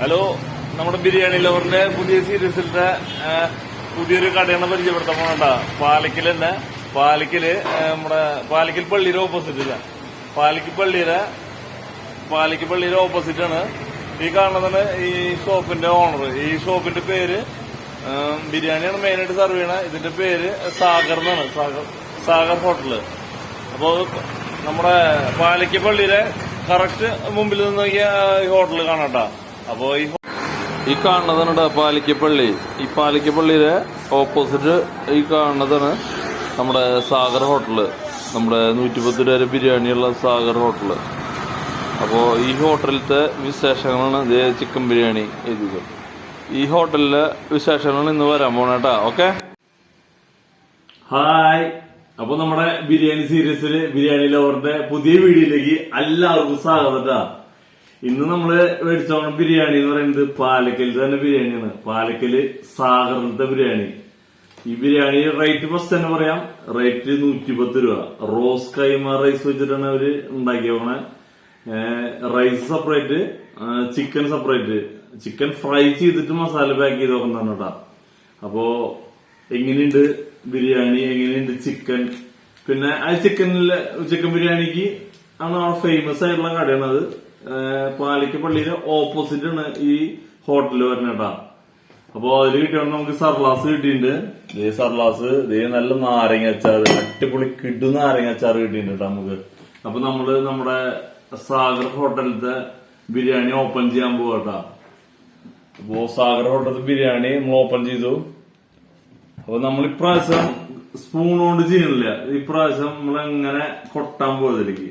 Hello നമ്മുടെ ബിരിയാണി ലവറിന്റെ പുതിയ സീരീസിലത്തെ പുതിയൊരു കടയാണ് പരിചയപ്പെടുത്താൻ പോകണ്ട പാലക്കിൽ തന്നെ പാലക്കിൽ നമ്മുടെ പാലക്കിൽ പള്ളിയുടെ ഓപ്പോസിറ്റ് ഇല്ല. പാലക്കിൽ പള്ളിയുടെ പാലക്കിൽ പള്ളിയുടെ ഓപ്പോസിറ്റ് ആണ്. ഈ കാണുന്നതാണ് ഈ ഷോപ്പിന്റെ ഓണർ ഈ ഷോപ്പിന്റെ പേര് ബിരിയാണിയാണ് മെയിനായിട്ട് സെർവ് ചെയ്യണത് ഇതിന്റെ പേര് സാഗർ എന്നാണ്. സാഗർ സാഗർ ഹോട്ടൽ അപ്പോ നമ്മുടെ പാലക്കി പള്ളിയുടെ കറക്റ്റ് മുമ്പിൽ നിന്ന് ഈ ഹോട്ടൽ കാണാട്ടാ അപ്പോ ഈ കാണുന്നതാണ് പാലിക്ക പാലിക്കപ്പള്ളി. ഈ പാലിക്കപ്പള്ളിയിലെ ഓപ്പോസിറ്റ് ഈ കാണുന്നതാണ് നമ്മുടെ സാഗർ ഹോട്ടൽ നമ്മുടെ നൂറ്റിപ്പത്ത് രൂപ വരെ ബിരിയാണിയുള്ള സാഗർ ഹോട്ടൽ അപ്പോൾ ഈ ഹോട്ടലിലത്തെ വിശേഷങ്ങളാണ് ഇതേ ചിക്കൻ ബിരിയാണി എഴുതിയത്. ഈ ഹോട്ടലിലെ വിശേഷങ്ങളാണ് ഇന്ന് വരാൻ പോണേട്ടാ ഓക്കെ ഹായ് അപ്പൊ നമ്മുടെ ബിരിയാണി സീരീസിൽ ബിരിയാണി ലവറിന്റെ പുതിയ വീഡിയോയിലേക്ക് എല്ലാവർക്കും സ്വാഗതം ട്ടാ. ഇന്ന് നമ്മൾ മേടിച്ചോണം ബിരിയാണി എന്ന് പറയുന്നത് പാലക്കൽ തന്നെ ബിരിയാണിയാണ്. പാലക്കൽ സാഗറിന്റെ ബിരിയാണി. ഈ ബിരിയാണി റേറ്റ് ഫസ്റ്റ് തന്നെ പറയാം. റേറ്റ് നൂറ്റി പത്ത് രൂപ. റോസ് കൈമ റൈസ് വെച്ചിട്ടാണ് അവർ ഉണ്ടാക്കിയോണേ rice separate chicken separate chicken fry ചെയ്തിട്ട് മസാല പാക്ക് ചെയ്ത് നോക്കുന്നതാണ് കേട്ടാ. അപ്പോ എങ്ങനെയുണ്ട് ബിരിയാണി? എങ്ങനെയുണ്ട് ചിക്കൻ പിന്നെ ആ ചിക്കനിലെ ചിക്കൻ ബിരിയാണിക്ക് ആണ് ഫേമസ് ആയിട്ടുള്ള കടയാണ് അത്. പാലിക്ക പള്ളിയുടെ ഓപ്പോസിറ്റ് ആണ് ഈ ഹോട്ടൽ വരണേട്ടാ അപ്പൊ അതിൽ കിട്ടിയോണ്ട് നമുക്ക് സർലാസ് കിട്ടിയിട്ടുണ്ട്. ഈ സർലാസ് ഇതേ നല്ല നാരങ്ങ അച്ചാർ അടിപൊളി കിടു നാരങ്ങ അച്ചാർ കിട്ടിയിട്ടുണ്ട് കേട്ടോ നമുക്ക്. അപ്പൊ നമ്മൾ നമ്മുടെ സാഗർ ഹോട്ടലിലത്തെ ബിരിയാണി ഓപ്പൺ ചെയ്യാൻ പോവാട്ടാ അപ്പോ സാഗർ ഹോട്ടലിൽ ബിരിയാണി നമ്മൾ ഓപ്പൺ ചെയ്തു. അപ്പൊ നമ്മൾ ഇപ്രാവശ്യം സ്പൂൺ കൊണ്ട് ചെയ്യണില്ല ഇപ്രാവശ്യം നമ്മൾ എങ്ങനെ കൊട്ടാൻ പോയതിലേക്ക്.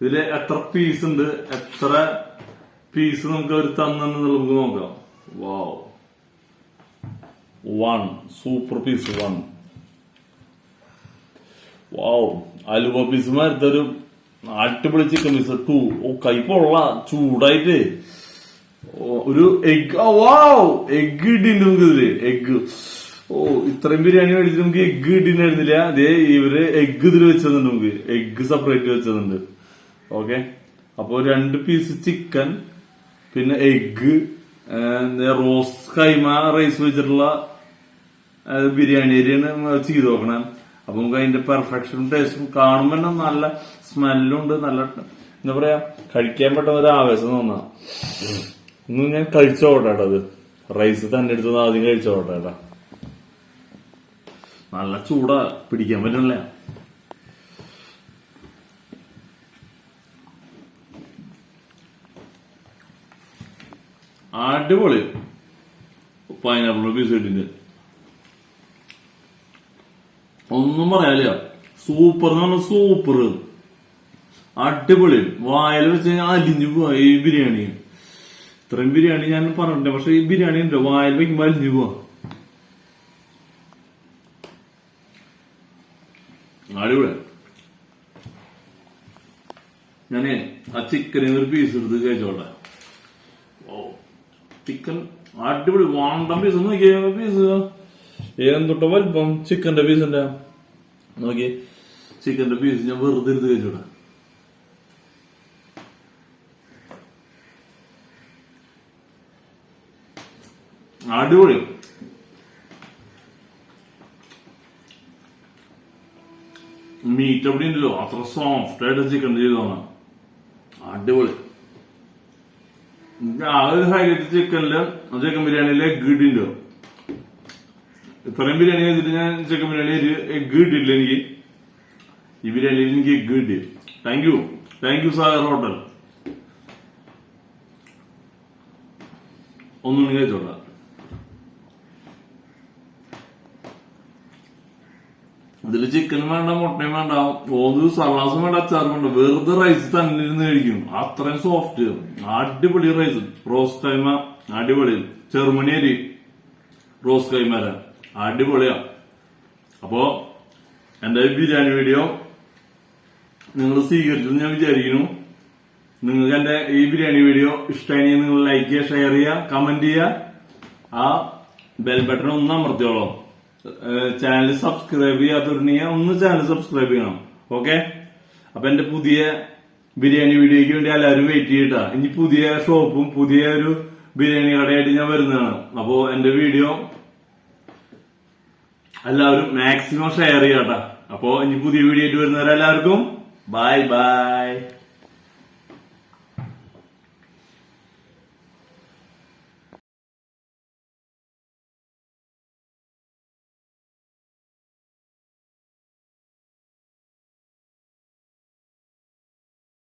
ഇതിൽ എത്ര പീസ് ഉണ്ട്? എത്ര പീസ് നമുക്ക് അവർ തന്നെന്ന് നമുക്ക് നോക്കാം. Wow one super piece one wow അലുവ പീസ് മാരത്തൊരു അടിപൊളി ചിക്കൻ പീസ് ടു ഓ കൈപ്പുള്ള പൊള്ള. ചൂടായിട്ട്. ഒരു എഗ് വാവ് എഗ് കിട്ടിയിട്ടുണ്ട് നമുക്ക് ഇതിൽ എഗ് ഓ ഇത്രയും ബിരിയാണി മേടിച്ചിട്ട് നമുക്ക് എഗ്ഗ് കിട്ടിയിട്ടുണ്ടായിരുന്നില്ല. അതേ ഇവർ എഗ്ഗ് ഇതിൽ വെച്ചതുണ്ട് നമുക്ക്. Egg separate വെച്ചതുണ്ട്. ഓക്കെ അപ്പൊ രണ്ട് പീസ് ചിക്കൻ പിന്നെ എഗ്ഗ് റോസ് കൈമ റൈസ് വെച്ചിട്ടുള്ള ബിരിയാണി അരിയാണ് ചെയ്ത് നോക്കണം. അപ്പൊ നമുക്ക് അതിന്റെ പെർഫെക്ഷനും ടേസ്റ്റും കാണുമ്പോ തന്നെ നല്ല സ്മെല്ലുണ്ട് നല്ല എന്താ പറയാ കഴിക്കാൻ പെട്ടെന്ന് ഒരു ആവേശം തോന്നാ. ഇന്ന് ഞാൻ കഴിച്ചോട്ടെ റൈസ് തന്നെ എടുത്തത് ആദ്യം കഴിച്ചോട്ടെ നല്ല ചൂടാ പിടിക്കാൻ പറ്റണില്ല. അടിപൊളി. പൈനാപ്പിൾ പീസ് കിട്ടിണ്ട് ഒന്നും പറയാനില്ല. സൂപ്പർ എന്ന് പറഞ്ഞാൽ സൂപ്പർ അടിപൊളി. വായൽ വെച്ച് കഴിഞ്ഞാൽ അലിഞ്ഞു പോവാ ഈ ബിരിയാണി. ഇത്രയും ബിരിയാണി ഞാൻ പറഞ്ഞിട്ടുണ്ട് പക്ഷെ ഈ ബിരിയാണി ഉണ്ട്? വായൽ വെക്കുമ്പോ അലിഞ്ഞു പോവാ. അടിപൊളി. ഞാനേ ആ ചിക്കൻ ഒരു പീസ് എടുത്ത് കഴിച്ചോട്ടെ. ഓ ചിക്കൻ അടിപൊളി വാണ്ട പീസ് നോക്കിയ പീസ് എന്തൊട്ടോ വലിപ്പം? ചിക്കന്റെ പീസിന്റെ നോക്കി ചിക്കന്റെ പീസ് ഞാൻ വെറുതെ എടുത്ത് കഴിച്ചോട്ടെ. അടിപൊളി. മീറ്റ് അവിടെ ഉണ്ടല്ലോ അത്ര സോഫ്റ്റ് ആയിട്ട് ചിക്കൻ ചെയ്തോന്നാ അടിപൊളി. ആ ഒരു ഹൈലൈറ്റ് ചിക്കനിൽ ചിക്കൻ ബിരിയാണിയിലെ കിട്ടിണ്ടോ ഇത്രയും ബിരിയാണി കഴിച്ചിട്ട് ഞാൻ ചിക്കൻ ബിരിയാണി എഗ് കിട്ടിയില്ല എനിക്ക്. ഈ ബിരിയാണിയിൽ എനിക്ക് എഗ് കിട്ടി. Thank you thank you Sagar hotel ഒന്നും കഴിച്ചോളാം ഇതിൽ ചിക്കനും വേണ്ട മുട്ടയും വേണ്ട ഓന്ന് സലാസും വേണ്ട അച്ചാറും വേണ്ട വെറുതെ റൈസ് തന്നിരുന്ന് കഴിക്കും. അത്രയും സോഫ്റ്റ് അടിപൊളി റൈസ് റോസ് കൈമ അടിപൊളി. ചെറുമണി അരി റോസ് കൈമര അടിപൊളിയാ. അപ്പോ എന്റെ ബിരിയാണി വീഡിയോ നിങ്ങൾ സ്വീകരിച്ചെന്ന് ഞാൻ വിചാരിക്കുന്നു. നിങ്ങൾക്ക് എന്റെ ഈ ബിരിയാണി വീഡിയോ ഇഷ്ടമായി നിങ്ങൾ ലൈക്ക് ചെയ്യുക ഷെയർ ചെയ്യുക കമന്റ് ചെയ്യുക. ആ ബെൽ ബട്ടൺ ഒന്ന് അമർത്തിയോളൂ. ചാനൽ സബ്സ്ക്രൈബ് ചെയ്യാത്തവരുണ്ടെങ്കിൽ ഒന്ന് ചാനൽ സബ്സ്ക്രൈബ് ചെയ്യണം. ഓക്കെ അപ്പൊ എന്റെ പുതിയ ബിരിയാണി വീഡിയോയ്ക്ക് വേണ്ടി എല്ലാവരും വെയിറ്റ് ചെയ്യട്ടാ. ഇനി പുതിയ ഷോപ്പും പുതിയ ഒരു ബിരിയാണി കടയായിട്ട് ഞാൻ വരുന്നതാണ്. അപ്പോ എന്റെ വീഡിയോ എല്ലാവരും മാക്സിമം ഷെയർ ചെയ്യാട്ടാ. അപ്പോ ഇനി പുതിയ വീഡിയോ ആയിട്ട് വരുന്നവരെല്ലാവർക്കും ബൈ ബൈ